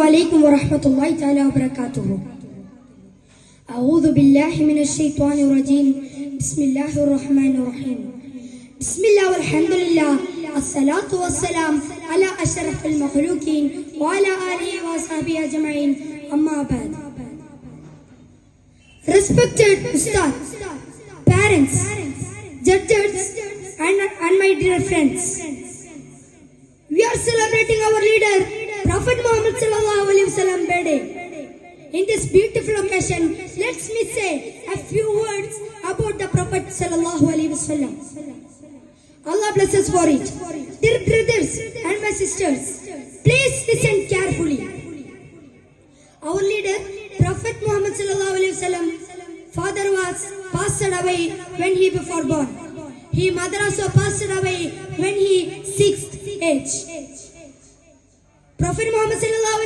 عليكم ورحمة الله تعالى وبركاته. أعوذ بالله من الشيطان الرجيم. بسم الله الرحمن الرحيم. بسم الله والحمد لله. الصلاة والسلام على أشرف المخلوقين وعلى آله وصحبه أجمعين. أما بعد. Respected Ustad, parents, judges, and, and my dear friends, we are celebrating our leader, Wasallam birthday. In this beautiful occasion, let me say a few words about the Prophet Sallallahu Alaihi Wasallam. Allah bless us for it. Dear brothers and my sisters, please listen carefully. Our leader, Prophet Muhammad sallallahu alaihi wasallam, father was passed away when he before born. He mother also passed away when he sixth age. Prophet Muhammad sallallahu